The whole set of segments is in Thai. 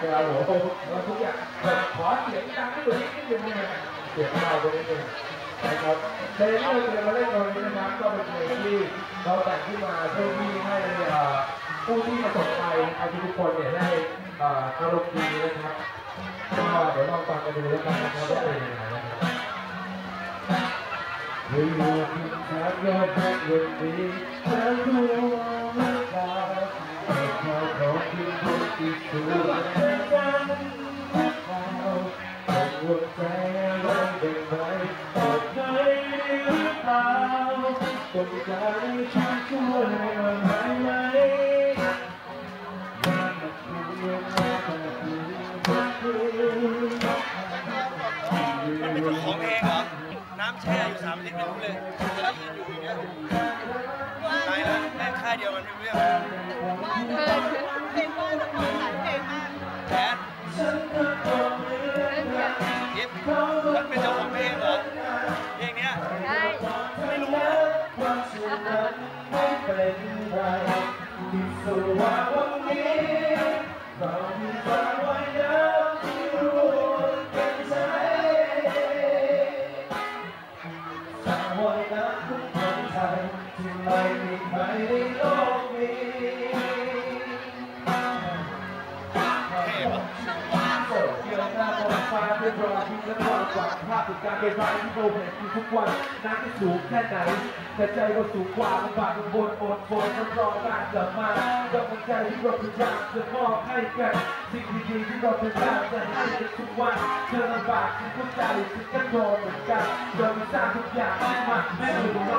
ครับผมแล้วทุกอย่างขอเสียงดังให้ดูนิดนึงนะเสียงเบาไปนิดนึงนะครับเพลงที่เราจะมาเล่นตรงนี้นะครับก็เป็นเพลงที่เราแต่งขึ้นมาเพื่อที่ให้ผู้ที่ประสบภัยอาชีพทุกคนเนี่ยได้อ่ารมณ์ดีนะครับก็เดี๋ยวลองฟังกันดูแล้วกันนะครับว่าเป็นยังไงนะครับ We will be at your back with me. Tell you all about แช่อยู่สามลิตรไม่รู้เลยแล้วยืนอยู่อย่างเงี้ยตายแล้วแม่งค่ายเดียวกันไม่รู้เรื่อง ว่าวันนี้เรามีฝันไว้แล้วที่รู้กันใจสาวไว้น้ำของคนไทยที่ไม่มีใครในโลก หน้าบนฟ้าด้วยรอยยิ้มและความหวังภาพถึงการเดินทางที่โบเห็นอยู่ทุกวันน้ำจะสูงแค่ไหนแต่ใจก็สูงกว่าลำบากลำบนอดฝนมันรอการกลับมากำลังใจที่เราพยายามจะมอบให้กันสิ่งดีๆที่เราพยายามจะให้ในทุกวันเธอลำบากฉันเข้าใจฉันก็โดนเหมือนกันเราไม่สร้างทุกอย่างให้มันแม้อยู่เรา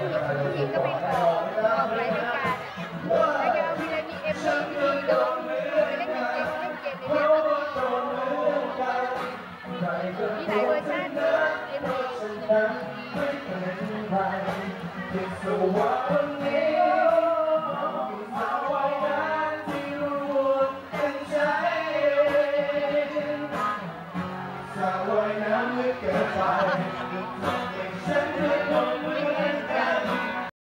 แล้วเอาผู้หญิงผู้หญิงก็ไปออกออกรายการอะแล้วยั